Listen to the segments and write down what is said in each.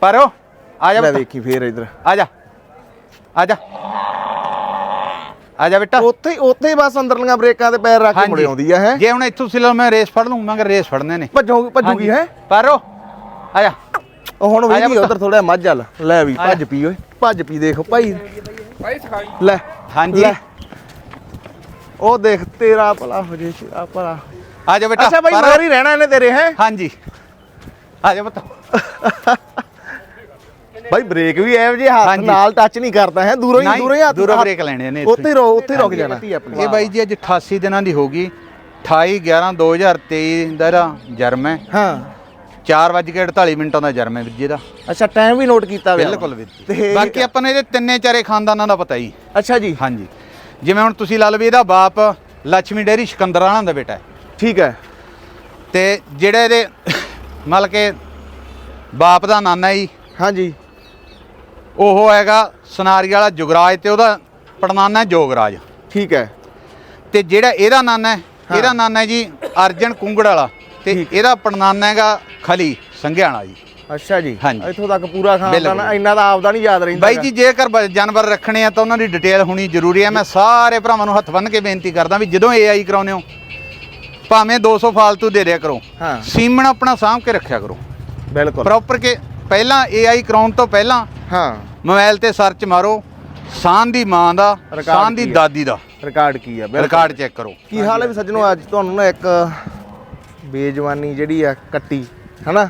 ਪਰੋ ਆ ਜਾ ਲੈ ਬੇਟਾ, ਵੇਖੀ ਫੇਰ ਇਧਰ। ਆ ਜਾ। ਆ ਜਾ। ਆ ਜਾ ਬੇਟਾ। ਉੱਥੇ ਹੀ ਉੱਥੇ ਹੀ ਬਸ ਅੰਦਰਲੀਆਂ ਬ੍ਰੇਕਾਂ ਤੇ ਪੈਰ ਰੱਖ ਕੇ ਮੁੜੇ ਆਉਂਦੀ ਆ ਹੈ? ਜੇ ਹੁਣ ਇੱਥੋਂ ਸਿਲੋ ਮੈਂ ਰੇਸ ਫੜ ਲੂੰ ਮਗਰ ਰੇਸ ਫੜਨੇ ਨੇ। ਭੱਜੋ ਭੱਜੂਗੀ ਹੈ? ਪਰੋ ਆ ਜਾ। ਉਹ ਹੁਣ ਵੇਖੀ। ਉਧਰ ਥੋੜਾ ਮੱਝ ਵੱਲ। ਲੈ ਵੀ ਭੱਜ। ਪੀ ਓਏ। ਭੱਜ ਪੀ ਦੇਖੋ ਭਾਈ। ਲੈ ਹਾਂਜੀ। ਲੈ। ਉਹ ਦੇਖ ਤੇਰਾ ਭਲਾ ਹੋ ਜੇ ਤੇਰਾ ਭਲਾ। ਆ ਜਾ ਬੇਟਾ। ਅੱਛਾ ਭਾਈ। ਮਗਰ ਹੀ ਰਹਿਣਾ ਇਹਨੇ ਤੇਰੇ ਹੈ? ਹਾਂਜੀ। ਆ ਜਾ ਪੁੱਤ ਭਾਈ ਬ੍ਰੇਕ ਵੀ ਐਵੇਂ ਜੇ ਹੱਥ। ਨਾਲ ਟੱਚ ਨਹੀਂ ਕਰਦਾ ਹੈ ਦੂਰੋਂ ਹੀ ਦੂਰੋਂ ਹੀ ਹੱਥ ਦੂਰੋਂ ਬ੍ਰੇਕ ਲੈਣੇ ਨੇ। ਉੱਥੇ ਰੋ ਉੱਥੇ ਰੁਕ ਜਾਣਾ। ਇਹ ਬਾਈ ਜੀ ਅੱਜ 88 ਦਿਨਾਂ ਦੀ ਹੋਗੀ 28 11 2023 ਦਾ ਇਹਦਾ ਜਨਮ ਹੈ। ਹਾਂ। 4:48 ਮਿੰਟਾਂ ਦਾ ਜਨਮ ਹੈ ਵੀਰ ਜੀ ਦਾ ਅੱਛਾ ਟਾਈਮ ਵੀ ਨੋਟ ਕੀਤਾ ਹੋਇਆ। ਬਿਲਕੁਲ ਵੀਰ ਬਾਕੀ ਆਪਾਂ ਨੂੰ ਇਹਦੇ ਤਿੰਨੇ ਚਾਰੇ ਖਾਨਦਾਨਾਂ ਦਾ ਪਤਾ ਹੀ ਅੱਛਾ ਜੀ। ਹਾਂਜੀ। ਜਿਵੇਂ ਹੁਣ ਤੁਸੀਂ ਲਾ ਵੀ ਇਹਦਾ ਬਾਪ ਲక్ష్ਮੀ ਡੇਰੀ ਸਿਕੰਦਰਾਣਾ ਦਾ ਬੇਟਾ ਹੈ। ਠੀਕ ਹੈ। ਤੇ ਜਿਹੜੇ ਇਹਦੇ ਮਤਲਬ ਕਿ ਬਾਪ ਦਾ ਨਾਨਾ ਜੀ। ਹਾਂਜੀ। ਉਹ ਹੈਗਾ ਸਨਾਰੀ ਵਾਲਾ ਜੁਗਰਾਜ ਤੇ ਉਹਦਾ ਪੜਨਾਨਾ ਜੋਗਰਾਜ। ਠੀਕ ਹੈ। ਤੇ ਜਿਹੜਾ ਇਹਦਾ ਨਾਨਾ ਹੈ। ਇਹਦਾ ਨਾਨਾ ਹੈ ਜੀ ਅਰਜਨ ਕੁੰਗੜ ਵਾਲਾ। ਤੇ। ਇਹਦਾ ਪੜਨਾਨਾ ਹੈਗਾ ਖਲੀ ਸੰਘਿਆਣਾ ਜੀ। ਅੱਛਾ ਜੀ। ਹਾਂਜੀ। ਇੱਥੋਂ ਤੱਕ ਪੂਰਾ ਖਾਨਦਾਨ ਬਿਲਕੁਲ। ਇੰਨਾ ਦਾ ਆਪਦਾ ਨਹੀਂ ਯਾਦ ਰਹਿੰਦਾ ਬਾਈ ਜੀ ਜੇਕਰ ਬ- ਜਾਨਵਰ ਰੱਖਣੇ ਆ ਤਾਂ ਉਹਨਾਂ ਦੀ ਡਿਟੇਲ ਹੋਣੀ ਜ਼ਰੂਰੀ ਹੈ। ਮੈਂ ਸਾਰੇ ਭਰਾਵਾਂ ਨੂੰ ਹੱਥ ਬੰਨ੍ਹ ਕੇ ਬੇਨਤੀ ਕਰਦਾ ਵੀ ਜਦੋਂ ਏਆਈ ਕਰਾਉਨੇ ਹੋ ਭਾਵੇਂ 200 ਫਾਲਤੂ ਦੇ ਦਿਆ ਕਰੋ। ਹਾਂ। ਸੀਮਨ ਆਪਣਾ ਸਾਂਭ ਕੇ ਰੱਖਿਆ ਕਰੋ। ਬਿਲਕੁਲ। ਪ੍ਰੋਪਰ ਕੇ ਪਹਿਲਾਂ ਏਆਈ ਕਰਾਉਣ ਤੋਂ ਪਹਿਲਾਂ ਹਾਂ। ਮੋਬਾਈਲ ਤੇ ਸਰਚ ਮਾਰੋ ਸਾਨ ਦੀ ਮਾਂ ਦਾ ਸਾਨ ਦੀ ਕੀ ਹੈ? ਦਾਦੀ ਦਾ। ਰਿਕਾਰਡ ਕੀ ਆ? ਬਿਲਕੁਲ। ਰਿਕਾਰਡ ਚੈੱਕ ਕਰੋ। ਕੀ ਹਾਲ ਹੈ ਵੀ ਸੱਜਣੋ ਅੱਜ ਤੁਹਾਨੂੰ ਨਾ ਇੱਕ ਬੇਜਵਾਨੀ ਜਿਹੜੀ ਆ ਕੱਟੀ ਹਨਾ?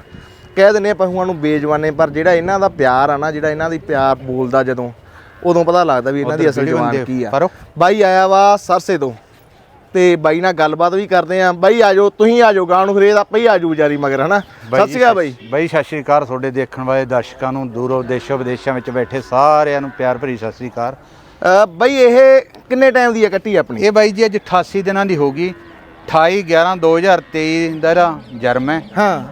ਕਹਿ ਦਿੰਦੇ ਆ ਪਸ਼ੂਆਂ ਨੂੰ ਬੇਜਵਾਨੇ ਪਰ ਜਿਹੜਾ ਇਹਨਾਂ ਦਾ ਪਿਆਰ ਆ ਨਾ ਜਿਹੜਾ ਇਹਨਾਂ ਦੀ ਪਿਆਰ ਬੋਲਦਾ ਜਦੋਂ ਉਦੋਂ ਪਤਾ ਲੱਗਦਾ ਵੀ ਇਹਨਾਂ ਦੀ ਉੱਧਰ ਅਸਲ ਜਵਾਨ ਦੇਖ, ਕੀ ਆ। ਪਰੋ। ਬਾਈ ਆਇਆ ਵਾ ਸਰਸੇ ਤੋਂ। ਤੇ ਬਾਈ ਨਾਲ ਗੱਲਬਾਤ ਵੀ ਕਰਦੇ ਆ। ਬਾਈ ਆਜੋ ਤੁਸੀਂ ਆਜੋ ਗਾਂ ਨੂੰ ਫਿਰ ਇਹ ਆਪੇ ਹੀ ਆਜੂ ਵਿਚਾਰੀ ਮਗਰ ਹਨਾ? ਸਤਿ ਸ਼੍ਰੀ ਅਕਾਲ ਬਾਈ। ਬਾਈ ਸਤਿ ਸ਼੍ਰੀ ਅਕਾਲ। ਤੁਹਾਡੇ ਦੇਖਣ ਵਾਲੇ ਦਰਸ਼ਕਾਂ ਨੂੰ ਦੂਰੋਂ ਦੇਸ਼ੋਂ ਵਿਦੇਸ਼ਾਂ ਵਿੱਚ ਬੈਠੇ ਸਾਰਿਆਂ ਨੂੰ ਪਿਆਰ ਭਰੀ ਸਤਿ ਸ਼੍ਰੀ ਅਕਾਲ। ਬਾਈ ਇਹ ਕਿੰਨੇ ਟਾਈਮ ਦੀ ਆ ਕੱਟੀ ਆਪਣੀ? ਇਹ ਬਾਈ ਜੀ ਅੱਜ 88 ਦਿਨਾਂ ਦੀ ਹੋਗੀ 28 11 2023 ਦਾ ਇਹਦਾ ਜਨਮ ਹੈ। ਹਾਂ।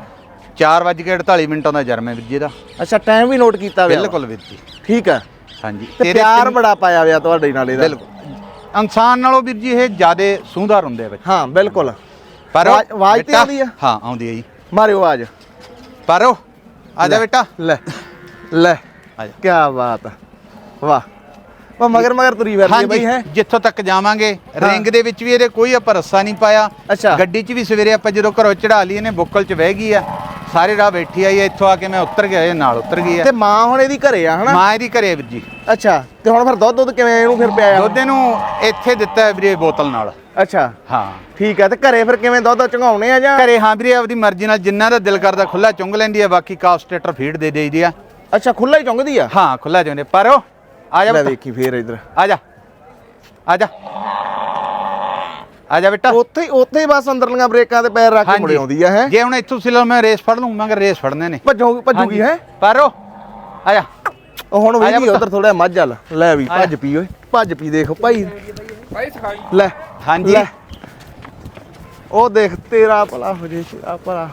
4:48 ਮਿੰਟਾਂ ਦਾ ਜਨਮ ਹੈ ਵੀਰ ਜੀ ਦਾ ਅੱਛਾ ਟਾਈਮ ਵੀ ਨੋਟ ਕੀਤਾ ਹੋਇਆ। ਬਿਲਕੁਲ ਵੀਰ ਜੀ। ਠੀਕ ਆ ਹਾਂਜੀ। ਤੇ ਪਿਆਰ ਬੜਾ ਪਾਇਆ ਹੋਇਆ ਤੁਹਾਡੇ ਨਾਲ ਇਹਦਾ। ਬਿਲਕੁਲ। ਇਨਸਾਨ ਨਾਲੋਂ ਵੀਰ ਜੀ ਇਹ ਜ਼ਿਆਦੇ ਸੂੰਦਰ ਹੁੰਦੇ ਆ ਬੱਚੇ ਹਾਂ ਬਿਲਕੁਲ। ਪਰ ਆਵਾਜ਼- ਆਵਾਜ਼ ਤੇ ਬੇਟਾ- ਆਉਂਦੀ ਆ? ਹਾਂ ਆਉਂਦੀ ਹੈ ਜੀ। ਮਾਰਿਓ ਆਵਾਜ਼। ਪਰ ਉਹ ਆ ਜਾ ਬੇਟਾ। ਲੈ ਲੈ। ਆ ਜਾ। ਕੀ ਬਾਤ ਆ। ਵਾਹ। ਉਹ ਮਗਰ ਮਗਰ ਤੁਰੀ ਫਿਰਦੀ ਹੈ ਬਈ ਹੈ? ਜਿੱਥੋਂ ਤੱਕ ਜਾਵਾਂਗੇ ਹਾਂ। ਰਿੰਗ ਦੇ ਵਿੱਚ ਵੀ ਇਹਦੇ ਕੋਈ ਆਪਾਂ ਰੱਸਾ ਨਹੀਂ ਪਾਇਆ। ਅੱਛਾ। ਗੱਡੀ 'ਚ ਵੀ ਸਵੇਰੇ ਆਪਾਂ ਜਦੋਂ ਘਰੋਂ ਚੜਾ ਲਈ ਇਹਨੇ ਬੁੱਕਲ 'ਚ ਬਹਿ ਗਈ ਆ। ਸਾਰੇ ਰਾਹ ਬੈਠੀ ਆਈ ਇੱਥੋਂ ਆ ਕੇ ਮੈਂ ਉੱਤਰ ਗਿਆ ਇਹ ਨਾਲ ਉੱਤਰ ਗਈ ਆ ਤੇ ਮਾਂ ਹੁਣ ਇਹਦੀ ਘਰੇ ਆ ਹਨਾ? ਮਾਂ ਇਹਦੀ ਘਰੇ ਆ ਵੀਰ ਜੀ। ਅੱਛਾ ਤੇ ਹੁਣ ਫਿਰ ਦੁੱਧ ਦੁੱਧ ਕਿਵੇਂ ਇਹਨੂੰ ਫਿਰ ਪਿਆਇਆ? ਦੁੱਧ ਨੂੰ ਇੱਥੇ ਦਿੱਤਾ ਹੈ ਵੀਰੇ ਬੋਤਲ ਨਾਲ। ਅੱਛਾ। ਹਾਂ। ਠੀਕ ਹੈ ਤੇ ਘਰੇ ਫਿਰ ਕਿਵੇਂ ਦੁੱਧ ਚੰਗਾਉਣੇ ਆ ਜਾਂ? ਘਰੇ ਹਾਂ ਵੀਰੇ ਆਪਦੀ ਮਰਜ਼ੀ ਨਾਲ ਜਿੰਨਾ ਦਾ ਦਿਲ ਕਰਦਾ ਖੁੱਲਾ ਚੁੰਗ ਲੈਂਦੀ ਆ ਬਾਕੀ ਕਾਸਟੇਟਰ ਫੀਡ ਦੇ ਦੇਈਦੀ ਆ। ਅੱਛਾ ਖੁੱਲਾ ਹੀ ਚੁੰਗਦੀ ਆ? ਹਾਂ ਖੁੱਲਾ ਚਾਹੁੰਦੇ ਪਰ ਉਹ ਆ ਜਾ ਲੈ ਪੁੱਤ, ਵੇਖੀ ਫੇਰ ਇਧਰ। ਆ ਜਾ। ਆ ਜਾ। ਆ ਜਾ ਬੇਟਾ। ਉੱਥੇ ਹੀ ਉੱਥੇ ਹੀ ਬਸ ਅੰਦਰਲੀਆਂ ਬ੍ਰੇਕਾਂ ਤੇ ਪੈਰ ਰੱਖ ਕੇ ਮੁੜੇ ਆਉਂਦੀ ਆ ਹੈ? ਜੇ ਹੁਣ ਇੱਥੋਂ ਸਿਲੋ ਮੈਂ ਰੇਸ ਫੜ ਲੂੰ ਮਗਰ ਰੇਸ ਫੜਨੇ ਨੇ। ਭੱਜੋ ਭੱਜੂਗੀ ਹੈ? ਪਰ ਆ ਜਾ। ਉਹ ਹੁਣ ਵੇਖੀ। ਉਧਰ ਥੋੜਾ ਮੱਝ ਵੱਲ। ਲੈ ਵੀ। ਭੱਜ ਪੀ ਓਏ। ਭੱਜ ਪੀ ਦੇਖੋ ਭਾਈ। ਲੈ। ਹਾਂਜੀ। ਲੈ। ਉਹ ਦੇਖ ਤੇਰਾ ਭਲਾ ਹੋ ਜੇ ਤੇਰਾ ਭਲਾ।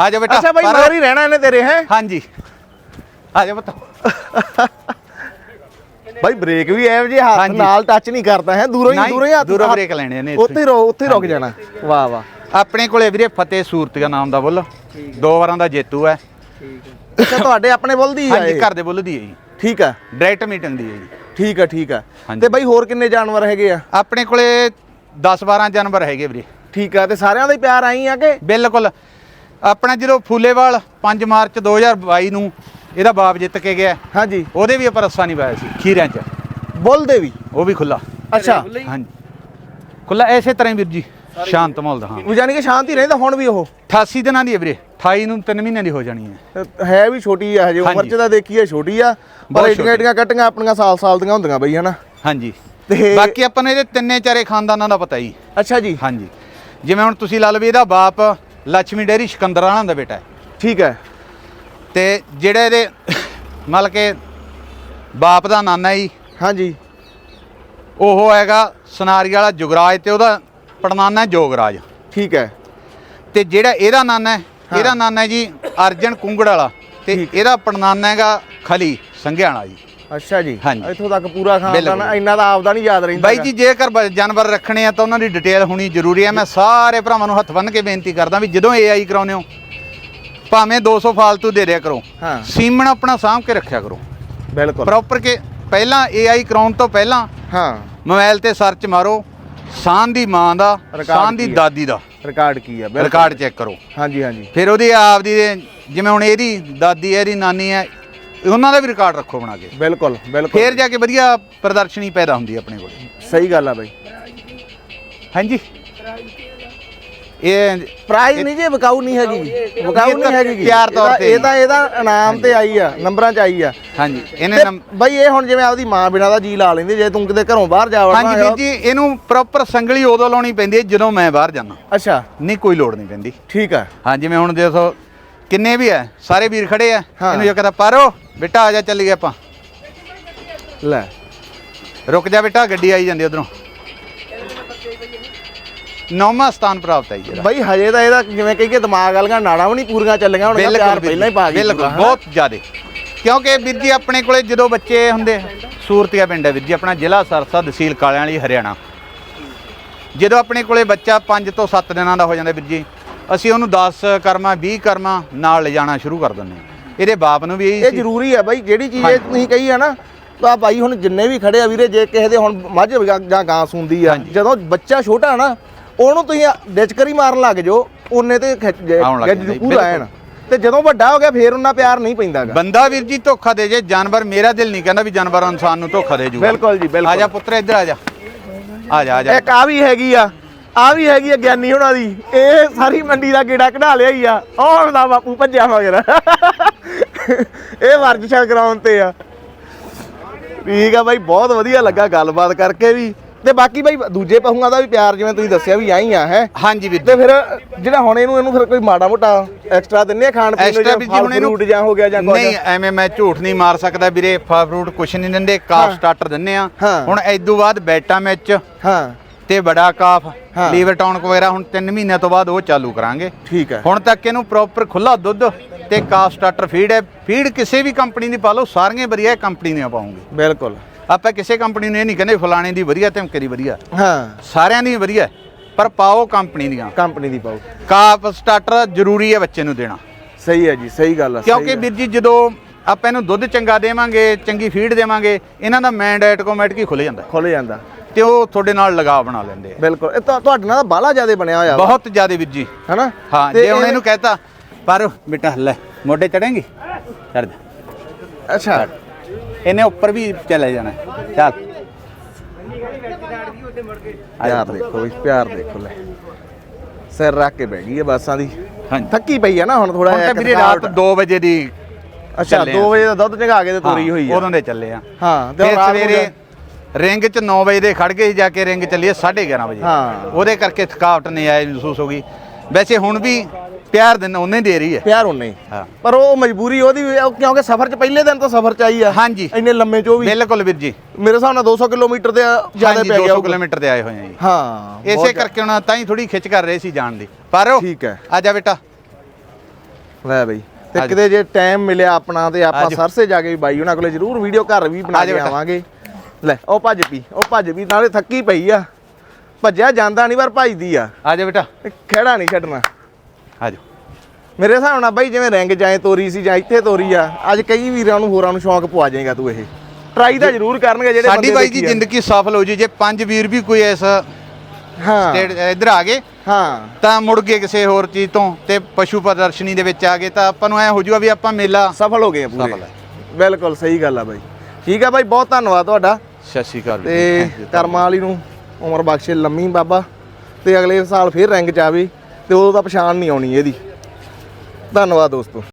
ਆ ਜਾ ਬੇਟਾ ਅੱਛਾ ਭਾਈ ਮਗਰ ਹੀ ਰਹਿਣਾ ਇਹਨੇ ਤੇਰੇ ਹੈ? ਹਾਂਜੀ। ਆ ਜਾ ਪੁੱਤ। ਭਾਈ ਬ੍ਰੇਕ ਵੀ ਐਵੇਂ ਜੇ ਹੱਥ ਹਾਂਜੀ। ਨਾਲ ਟੱਚ ਨਹੀਂ ਕਰਦਾ ਹੈ? ਦੂਰੋਂ ਹੀ ਨਹੀਂ, ਦੂਰੋਂ ਹੀ ਹੱਥ ਦੂਰੋਂ ਹੱਥ- ਬ੍ਰੇਕ ਲੈਣੇ ਨੇ ਇੱਥੇ। ਉੱਥੇ ਰੋ ਉੱਥੇ ਰੁਕ ਜਾਣਾ। ਵਾਹ ਵਾਹ। ਆਪਣੇ ਕੋਲੇ ਵੀਰੇ ਫਤਿਹ ਸੂਰਤੀਆ ਨਾਮ ਦਾ ਬੁੱਲ। ਦੋ ਵਾਰਾਂ ਦਾ ਜੇਤੂ ਹੈ। ਅੱਛਾ ਤੁਹਾਡੇ ਆਪਣੇ ਬੁੱਲ ਦੀ ਆ ਹਾਂਜੀ ਇਹ? ਘਰ ਦੇ ਬੁੱਲ ਦੀ ਹੈ ਜੀ। ਠੀਕ ਆ ਡਾਇਰੈਕਟ ਮੀਟਿੰਗ ਦੀ ਹੈ ਜੀ। ਠੀਕ ਆ ਠੀਕ ਆ ਹਾਂਜੀ। ਤੇ ਭਾਈ ਹੋਰ ਕਿੰਨੇ ਜਾਨਵਰ ਹੈਗੇ ਆ? ਆਪਣੇ ਕੋਲੇ 10 12 ਜਾਨਵਰ ਹੈਗੇ ਵੀਰੇ। ਠੀਕ ਆ ਤੇ ਸਾਰਿਆਂ ਦਾ ਹੀ ਪਿਆਰ ਆਈ ਆ ਕਿ? ਬਿਲਕੁਲ। ਆਪਣਾ ਜਦੋਂ ਫੂਲੇਵਾਲ 5 ਮਾਰਚ 2022 ਨੂੰ ਇਹਦਾ ਬਾਪ ਜਿੱਤ ਕੇ ਗਿਆ। ਹਾਂਜੀ। ਉਹਦੇ ਵੀ ਆਪਾਂ ਰੱਸਾ ਨਹੀਂ ਪਾਇਆ ਸੀ ਖੀਰਿਆਂ 'ਚ। ਬੁੱਲ ਦੇ ਵੀ? ਉਹ ਵੀ ਖੁੱਲਾ ਅੱਛਾ। ਹਾਂਜੀ। ਖੁੱਲਾ ਐਸੇ ਤਰ੍ਹਾਂ ਹੀ ਵੀਰ ਜੀ ਸ਼ਾਂਤ ਮਾਹੌਲ ਦਾ ਹਾਂ। ਉਹ ਜਾਨੀ ਕਿ ਸ਼ਾਂਤੀ ਰਹਿੰਦਾ ਹੁਣ ਵੀ ਉਹ? 88 ਦਿਨਾਂ ਦੀ ਹੈ ਵੀਰੇ। 28 ਨੂੰ 3 ਮਹੀਨਿਆਂ ਦੀ ਹੋ ਜਾਣੀ ਹੈ। ਹੈ ਵੀ ਛੋਟੀ ਆ ਹਜੇ ਉਮਰ। ਚ ਤਾਂ ਦੇਖੀਏ ਛੋਟੀ ਆ ਪਰ ਏਡੀਆਂ। ਏਡੀਆਂ ਕੱਟੀਆਂ ਆਪਣੀਆਂ ਸਾਲ ਸਾਲ ਦੀਆਂ ਹੁੰਦੀਆਂ ਬਈ ਹਨਾ? ਹਾਂਜੀ। ਤੇ ਬਾਕੀ ਆਪਾਂ ਨੂੰ ਇਹਦੇ ਤਿੰਨੇ ਚਾਰੇ ਖਾਨਦਾਨਾਂ ਦਾ ਪਤਾ ਹੀ। ਅੱਛਾ ਜੀ। ਹਾਂਜੀ। ਜਿਵੇਂ ਹੁਣ ਤੁਸੀਂ ਲਾ ਲਓ ਵੀ ਇਹਦਾ ਬਾਪ ਲక్ష్ਮੀ ਡੇਰੀ ਸਿਕੰਦਰਾਣਾ ਦਾ ਬੇਟਾ ਹੈ। ਠੀਕ ਹੈ। ਤੇ ਜਿਹੜੇ ਇਹਦੇ ਮਤਲਬ ਕਿ ਬਾਪ ਦਾ ਨਾਨਾ ਜੀ ਹਾਂਜੀ ਉਹ ਹੈਗਾ ਸਨਾਰੀ ਵਾਲਾ ਜੁਗਰਾਜ ਤੇ ਉਹਦਾ ਪੜਨਾਨਾ ਜੋਗਰਾਜ ਠੀਕ ਹੈ ਤੇ ਜਿਹੜਾ ਇਹਦਾ ਨਾਨਾ ਹੈ। ਇਹਦਾ ਨਾਨਾ ਜੀ ਅਰਜਨ ਕੁੰਗੜ ਵਾਲਾ ਤੇ। ਇਹਦਾ ਪੜਨਾਨਾ ਹੈਗਾ ਖਲੀ ਸੰਘਿਆਣਾ ਜੀ ਅੱਛਾ ਜੀ ਹਾਂਜੀ। ਇੱਥੋਂ ਤੱਕ ਪੂਰਾ ਖਾਨਦਾਨ। ਇੰਨਾ ਦਾ ਆਪਦਾ ਨਹੀਂ ਯਾਦ ਰਹਿੰਦਾ ਬਾਈ ਜੀ ਜੇਕਰ ਜਾਨਵਰ ਰੱਖਣੇ ਆ ਤਾਂ ਉਹਨਾਂ ਦੀ ਡਿਟੇਲ ਹੋਣੀ ਜ਼ਰੂਰੀ ਹੈ ਮੈਂ ਸਾਰੇ ਭਰਾਵਾਂ ਨੂੰ ਹੱਥ ਬੰਨ੍ਹ ਕੇ ਬੇਨਤੀ ਕਰਦਾ ਵੀ ਜਦੋਂ ਏਆਈ ਕਰਾਉਨੇ ਹੋ ਭਾਵੇਂ 200 ਫਾਲਤੂ ਦੇ ਦਿਆ ਕਰੋ। ਹਾਂ। ਸੀਮਨ ਆਪਣਾ ਸਾਂਭ ਕੇ ਰੱਖਿਆ ਕਰੋ। ਬਿਲਕੁਲ। ਪ੍ਰੋਪਰ ਕੇ ਪਹਿਲਾਂ AI ਕਰਾਉਣ ਤੋਂ ਪਹਿਲਾਂ ਹਾਂ। ਮੋਬਾਈਲ ਤੇ ਸਰਚ ਮਾਰੋ ਸਾਨ ਦੀ ਮਾਂ ਦਾ ਸਾਨ ਦੀ ਕੀ? ਦਾਦੀ ਦਾ। ਰਿਕਾਰਡ ਕੀ ਆ? ਬਿਲਕੁਲ। ਰਿਕਾਰਡ ਚੈੱਕ ਕਰੋ। ਹਾਂਜੀ ਹਾਂਜੀ। ਫਿਰ ਉਹਦੀ ਆਪ ਦੀ ਜਿਵੇਂ ਹੁਣ ਇਹਦੀ ਦਾਦੀ ਹੈ ਇਹਦੀ ਨਾਨੀ ਹੈ ਉਹਨਾਂ ਦਾ ਵੀ ਰਿਕਾਰਡ ਰੱਖੋ ਬਣਾ ਕੇ। ਬਿਲਕੁਲ ਬਿਲਕੁਲ। ਫਿਰ ਜਾ ਕੇ ਵਧੀਆ ਪ੍ਰਦਰਸ਼ਨੀ ਪੈਦਾ ਹੁੰਦੀ ਹੈ ਆਪਣੇ ਕੋਲ। ਸਹੀ ਗੱਲ ਆ ਬਾਈ। ਹਾਂਜੀ। ਇਹ ਪ੍ਰਾਈਜ਼ ਨਹੀਂ ਜੇ ਵਿਕਾਊ ਨਹੀਂ ਹੈਗੀ ਵਿਕਾਊ ਇਹ ਨਹੀਂ ਹੈਗੀ ਗੀ। ਪਿਆਰ ਤੌਰ ਇਹਦਾ- ਤੇ ਇਹ ਤਾਂ ਇਹਦਾ ਇਨਾਮ ਤੇ ਆਈ ਆ ਨੰਬਰਾਂ 'ਚ ਆਈ ਆ। ਹਾਂਜੀ ਇਹਨੇ ਤੇ ਨੰਬ- ਬਾਈ ਇਹ ਹੁਣ ਜਿਵੇਂ ਆਪਦੀ ਮਾਂ ਬਿਨਾਂ ਦਾ ਜੀ ਲਾ ਲੈਂਦੀ ਜੇ ਤੂੰ ਕਿਤੇ ਘਰੋਂ ਬਾਹਰ ਜਾ ਵੜਨਾ ਹਾਂਜੀ ਵੀਰ ਜੀ ਇਹਨੂੰ ਪ੍ਰੋਪਰ ਸੰਗਲੀ ਉਦੋਂ ਲਾਉਣੀ ਪੈਂਦੀ ਹੈ ਜਦੋਂ ਮੈਂ ਬਾਹਰ ਜਾਣਾ ਅੱਛਾ। ਨਹੀਂ ਕੋਈ ਲੋੜ ਨਹੀਂ ਪੈਂਦੀ। ਠੀਕ ਆ। ਹਾਂ ਜਿਵੇਂ ਹੁਣ ਦੇਖੋ ਕਿੰਨੇ ਵੀ ਹੈ ਸਾਰੇ ਵੀਰ ਖੜੇ ਆ। ਹਾਂ। ਇਹਨੂੰ ਜੇ ਕਹਦਾ ਪਾਰੋ। ਬੇਟਾ ਆ ਜਾ ਚੱਲੀਏ ਆਪਾਂ। ਲੈ। ਰੁਕ ਜਾ ਬੇਟਾ ਗੱਡੀ ਆਈ ਜਾਂਦੀ ਉਧਰੋਂ। ਨੌਵਾਂ ਸਥਾਨ ਪ੍ਰਾਪਤ ਹੈ ਜੀ ਇਹਦਾ। ਬਾਈ ਹਜੇ ਤਾਂ ਇਹਦਾ ਜਿਵੇਂ ਕਹੀਏ ਦਿਮਾਗ ਵਾਲੀਆਂ ਨਾੜਾਂ ਵੀ ਨਹੀਂ ਪੂਰੀਆਂ ਚੱਲੀਆਂ ਹੁਣ ਪਿਆਰ ਪਹਿਲਾਂ ਹੀ ਪਾ ਗਈ ਬਿਲਕੁਲ ਬਹੁਤ ਜ਼ਿਆਦੇ। ਕਿਉਂਕਿ ਵੀਰ ਜੀ ਆਪਣੇ ਕੋਲੇ ਜਦੋਂ ਬੱਚੇ ਹੁੰਦੇ ਸੂਰਤੀਆ ਪਿੰਡ ਹੈ ਵੀਰ ਜੀ ਆਪਣਾ ਜ਼ਿਲ੍ਹਾ ਸਰਸਾ ਤਹਿਸੀਲ ਕਾਲਿਆਂ ਵਾਲੀ ਹਰਿਆਣਾ। ਜਦੋਂ ਆਪਣੇ ਕੋਲੇ ਬੱਚਾ 5 ਤੋਂ 7 ਦਿਨਾਂ ਦਾ ਹੋ ਜਾਂਦਾ ਵੀਰ ਜੀ ਅਸੀਂ ਉਹਨੂੰ 10 ਕਰਮਾ 20 ਕਰਮਾ ਨਾਲ ਲਿਜਾਣਾ ਸ਼ੁਰੂ ਕਰ ਦਿੰਦੇ ਹਾਂ। ਇਹਦੇ ਬਾਪ ਨੂੰ ਵੀ ਇਹ ਇਹੀ ਸੀ। ਜ਼ਰੂਰੀ ਆ ਬਾਈ ਜਿਹੜੀ ਚੀਜ਼ ਇਹ ਤੁਸੀਂ ਕਹੀ ਆ ਨਾ ਤਾਂ ਬਾਈ ਹੁਣ ਜਿੰਨੇ ਵੀ ਖੜੇ ਆ ਵੀਰੇ ਜੇ ਕਿਸੇ ਦੇ ਹੁਣ ਮੱਝ ਜਾਂ- ਜਾਂ ਗਾਂ ਸੁੰਦੀ ਆ ਜਦੋਂ ਬੱਚਾ ਛੋਟਾ ਨਾ ਉਹਨੂੰ ਤੁਸੀਂ ਡਿਚਕਰੀ ਮਾਰਨ ਲੱਗ ਜਾਓ ਉਹਨੇ ਤੇ ਆਉਣ ਲੱਗ ਗੱਜ ਜਾਂਦਾ ਜੀ, ਪੂਰਾ ਐਨ। ਤੇ ਜਦੋਂ ਵੱਡਾ ਹੋ ਗਿਆ ਫੇਰ ਉਹਨਾਂ ਪਿਆਰ ਨਹੀਂ ਪੈਂਦਾਗਾ ਬੰਦਾ ਵੀਰ ਜੀ ਧੋਖਾ ਦੇ ਜੇ ਜਾਨਵਰ ਮੇਰਾ ਦਿਲ ਨਹੀਂ ਕਹਿੰਦਾ ਵੀ ਜਾਨਵਰ ਇਨਸਾਨ ਨੂੰ ਧੋਖਾ ਦੇ ਜੂਗਾ। ਬਿਲਕੁਲ ਜੀ, ਬਿਲਕੁਲ। ਆ ਜਾ ਪੁੱਤਰ ਇੱਧਰ ਆ ਜਾ। ਆ ਜਾ ਆ ਜਾ। ਇੱਕ ਆ ਵੀ ਹੈਗੀ ਆ ਆ ਵੀ ਹੈਗੀ ਆ ਗਿਆਨੀ ਹੁਣਾਂ ਦੀ। ਇਹ ਸਾਰੀ ਮੰਡੀ ਦਾ ਗੇੜਾ ਕਢਾ ਲਿਆ ਹੀ ਆ। ਉਹ ਦਾ ਬਾਪੂ ਭੱਜਿਆ ਮਗਰ। ਇਹ ਵਰਜਿਸ਼ਾਂ ਕਰਾਉਣ ਤੇ ਆ। ਠੀਕ ਆ ਬਾਈ ਬਹੁਤ ਵਧੀਆ ਲੱਗਾ ਗੱਲਬਾਤ ਕਰਕੇ ਵੀ। ਤੇ ਬਾਕੀ ਬਾਈ ਦੂਜੇ ਪਹੂਆਂ ਦਾ ਵੀ ਪਿਆਰ ਜਿਵੇਂ ਤੁਸੀਂ ਦੱਸਿਆ ਵੀ ਆਈ ਆ ਹੈ? ਹਾਂਜੀ ਵੀਰ ਜੀ। ਤੇ ਫਿਰ ਜਿਹੜਾ ਹੁਣ ਇਹਨੂੰ ਇਹਨੂੰ ਫਿਰ ਕੋਈ ਮਾੜਾ ਮੋਟਾ ਐਕਸਟਰਾ ਦਿੰਨੇ ਆ ਖਾਣ ਪੀਣ ਨੂੰ ਐਕਸਟਰਾ ਵੀਰ ਜੀ ਹੁਣ ਇਹਨੂੰ ਫਰੂਟ ਜਾਂ ਹੋ ਗਿਆ ਜਾਂ ਕੁਝ ਨਹੀਂ ਐਵੇਂ ਮੈਂ ਝੂਠ ਨਹੀਂ ਮਾਰ ਸਕਦਾ ਵੀਰੇ ਫਲ ਫਰੂਟ ਕੁਛ ਨਹੀਂ ਦਿੰਦੇ ਕਾਫ ਸਟਾਰਟਰ ਦਿੰਨੇ ਆ। ਹਾਂ। ਹੁਣ ਐਦੋਂ ਬਾਅਦ ਬੈਟਾ ਮੈਚ ਹਾਂ। ਤੇ ਬੜਾ ਕਾਫ ਹਾਂ। ਲੀਵਰ ਟੌਨਕ ਵਗੈਰਾ ਹੁਣ 3 ਮਹੀਨਿਆਂ ਤੋਂ ਬਾਅਦ ਉਹ ਚਾਲੂ ਕਰਾਂਗੇ। ਠੀਕ ਹੈ। ਹੁਣ ਤੱਕ ਇਹਨੂੰ ਪ੍ਰੋਪਰ ਖੁੱਲਾ ਦੁੱਧ ਤੇ ਕਾਫ ਸਟਾਰਟਰ ਫੀਡ ਹੈ। ਫੀਡ ਕਿਸੇ ਵੀ ਕੰਪਨੀ ਦੀ ਪਾ ਲਓ ਸਾਰੀਆਂ ਵਧੀਆ ਕੰਪਨੀ ਦੀਆਂ ਪਾਉਂਗੇ। ਬਿਲਕੁਲ। ਆਪਾਂ ਕਿਸੇ ਕੰਪਨੀ ਨੂੰ ਇਹ ਨਹੀਂ ਕਹਿੰਦੇ ਫਲਾਣੇ ਦੀ ਵਧੀਆ ਤੇ ਦੀ ਵਧੀਆ। ਹਾਂ। ਸਾਰਿਆਂ ਦੀ ਵਧੀਆ ਹੈ, ਪਰ ਪਾਓ ਕੰਪਨੀ ਦੀਆਂ। ਕੰਪਨੀ ਦੀ ਪਾਓ। ਕਾਫ ਸਟਾਰਟਰ ਜ਼ਰੂਰੀ ਹੈ ਬੱਚੇ ਨੂੰ ਦੇਣਾ। ਸਹੀ ਹੈ ਜੀ ਸਹੀ ਗੱਲ ਸਹੀ ਕਿਉਂਕਿ ਵੀਰ ਜੀ ਜਦੋਂ ਆਪਾਂ ਇਹਨੂੰ ਦੁੱਧ ਚੰਗਾ ਦੇਵਾਂਗੇ ਚੰਗੀ ਫੀਡ ਦੇਵਾਂਗੇ ਇਹਨਾਂ ਦਾ ਮਾਈਂਡ ਆਟੋਮੈਟਿਕ ਹੀ ਖੁੱਲ ਜਾਂਦਾ। ਖੁੱਲ ਜਾਂਦਾ। ਤੇ ਉਹ ਤੁਹਾਡੇ ਨਾਲ ਲਗਾਅ ਬਣਾ ਲੈਂਦੇ ਆ। ਬਿਲਕੁਲ। ਇਹ ਤਾਂ ਤੁਹਾਡੇ ਨਾਲ ਤਾਂ ਬਾਹਲਾ ਜ਼ਿਆਦਾ ਬਣਿਆ ਹੋਇਆ ਬਹੁਤ ਜ਼ਿਆਦਾ ਵੀਰ ਜੀ। ਹੈਨਾ? ਹਾਂ ਜੇ ਹੁਣ ਇਹ- ਇਹਨੂੰ ਕਹਤਾ ਪਰ ਬੇਟਾ ਲੈ ਮੋਢੇ ਚੜੇਂਗੀ ਚੜ ਜਾ। ਅੱਛਾ। ਇਹਨੇ ਉੱਪਰ ਵੀ ਚਲੇ ਜਾਣਾ। ਚੱਲ। ਪਿਆਰ ਦੇਖੋ ਵੀ ਪਿਆਰ ਦੇਖੋ ਲੈ। ਸਿਰ ਰੱਖ ਕੇ ਬਹਿ ਗਈ ਹੈ ਬਾਸਾਂ ਦੀ। ਹਾਂਜੀ। ਥੱਕੀ ਪਈ ਆ ਨਾ ਹੁਣ ਥੋੜਾ ਹੁਣ ਤਾਂ ਵੀਰੇ ਰਾਤ 2 ਵਜੇ ਦੀ ਅੱਛਾ ਚੱਲੇ 2 ਆ। ਵਜੇ ਦਾ ਦੁੱਧ ਚੰਗਾ ਕੇ ਤੇ ਤੁਰੀ ਹੋਈ ਆ ਉਦੋਂ ਦੇ ਚੱਲੇ ਆ ਹਾਂ ਤੇ ਸਵੇਰੇ ਰਿੰਗ 'ਚ 9 ਵਜੇ ਦੇ ਖੜ ਗਏ ਜਾ ਕੇ ਰਿੰਗ ਚੱਲੀਏ 11:30 ਵਜੇ। ਹਾਂ। ਉਹਦੇ ਕਰਕੇ ਥਕਾਵਟ ਨਹੀਂ ਆਈ ਮਹਿਸੂਸ ਹੋ ਗਈ। ਵੈਸੇ ਹੁਣ ਵੀ ਪਿਆਰ ਦਿਨ ਉਹਨੇ ਦੇ ਰਹੀ ਹੈ। ਪਿਆਰ ਉਹਨੇ ਹਾਂ। ਪਰ ਉਹ ਮਜਬੂਰੀ ਉਹਦੀ ਵੀ ਕਿਉਂਕਿ ਸਫ਼ਰ 'ਚ ਪਹਿਲੇ ਦਿਨ ਤਾਂ ਸਫ਼ਰ 'ਚ ਆਈ ਆ। ਹਾਂਜੀ। ਇੰਨੇ ਲੰਮੇ 'ਚ ਉਹ ਵੀ। ਬਿਲਕੁਲ ਵੀਰ ਜੀ। ਮੇਰੇ ਹਿਸਾਬ ਨਾਲ 200 ਕਿਲੋਮੀਟਰ ਦੇ ਜ਼ਿਆਦਾ ਹਾਂਜੀ ਪੈ ਗਿਆ 200 ਹੋਊਗਾ। ਕਿਲੋਮੀਟਰ ਤੇ ਆਏ ਹੋਏ ਆ ਜੀ। ਹਾਂ ਇਸੇ ਕਰਕੇ ਉਹਨਾਂ ਤਾਂ ਹੀ ਥੋੜੀ ਖਿੱਚ ਕਰ ਰਹੇ ਸੀ ਜਾਣ ਦੀ। ਪਰ ਉਹ ਠੀਕ ਹੈ। ਆ ਜਾ ਬੇਟਾ। ਲੈ ਬਈ। ਤੇ। ਕਿਤੇ ਜੇ। ਟਾਈਮ ਮਿਲਿਆ ਆਪਣਾ ਤੇ ਆਪਾਂ। ਸਰਸੇ ਜਾ ਕੇ ਵੀ ਬਾਈ ਉਹਨਾਂ ਕੋਲੇ ਜ਼ਰੂਰ ਵੀਡੀਓ ਘਰ ਵੀ ਬਣਾ ਕੇ ਬੇਟਾ। ਆਵਾਂਗੇ। ਲੈ ਉਹ ਭੱਜ ਪੀ ਉਹ ਭੱਜ ਪੀ ਨਾਲੇ ਥੱਕੀ ਪਈ ਆ। ਭੱਜਿਆ ਜਾਂਦਾ ਨਹੀਂ ਪਰ ਭੱਜਦੀ ਆ। ਆ ਜਾ ਬੇਟਾ। ਖਹਿੜਾ ਨਹੀਂ ਛੱਡਣਾ। ਆ ਜਾ। ਮੇਰੇ ਹਿਸਾਬ ਨਾਲ ਬਾਈ ਜਿਵੇਂ ਰਿੰਗ ਜਾਏ ਤੋਰੀ ਸੀ ਜਾਂ ਇੱਥੇ ਤੋਰੀ ਆ ਅੱਜ ਕਈ ਵੀਰਾਂ ਨੂੰ ਹੋਰਾਂ ਨੂੰ ਸ਼ੌਂਕ ਪਵਾ ਜਾਏਗਾ ਤੂੰ ਇਹ। ਟਰਾਈ ਤਾਂ ਜ਼ਰੂਰ ਕਰਨਗੇ ਜਿਹੜੇ ਸਾਡੀ ਬਾਈ ਆ। ਜ਼ਿੰਦਗੀ ਸਫਲ ਹੋ ਜੀ ਜੇ ਪੰਜ ਵੀਰ ਵੀ ਕੋਈ ਇਸ ਹਾਂ। ਸਟੇਟ ਇੱਧਰ ਆ ਗਏ ਹਾਂ। ਤਾਂ ਮੁੜ ਗਏ ਕਿਸੇ ਹੋਰ ਚੀਜ਼ ਤੋਂ ਤੇ ਪਸ਼ੂ ਪ੍ਰਦਰਸ਼ਨੀ ਦੇ ਵਿੱਚ ਆ ਗਏ ਤਾਂ ਆਪਾਂ ਨੂੰ ਐ ਹੋ ਜੂਗਾ ਵੀ ਆਪਾਂ ਮੇਲਾ ਸਫਲ ਹੋ ਗਏ ਆ ਪੂਰੇ। ਬਿਲਕੁਲ ਸਹੀ ਗੱਲ ਆ ਬਾਈ। ਠੀਕ ਆ ਬਾਈ ਬਹੁਤ ਧੰਨਵਾਦ ਤੁਹਾਡਾ। ਸਤਿ ਸ਼੍ਰੀ ਅਕਾਲ ਤੇ। ਕਰਮਾਂ ਵਾਲੀ ਨੂੰ ਉਮਰ ਬਖਸ਼ੇ ਲੰਮੀ ਬਾਬਾ ਤੇ ਅਗਲੇ ਸਾਲ ਫੇਰ ਰਿੰਗ ਚ ਆਵੇ ਤੇ ਉਦੋਂ ਤਾਂ ਪਛਾਣ ਨਹੀਂ ਆਉਣੀ ਇਹਦੀ। ਧੰਨਵਾਦ ਦੋਸਤੋ।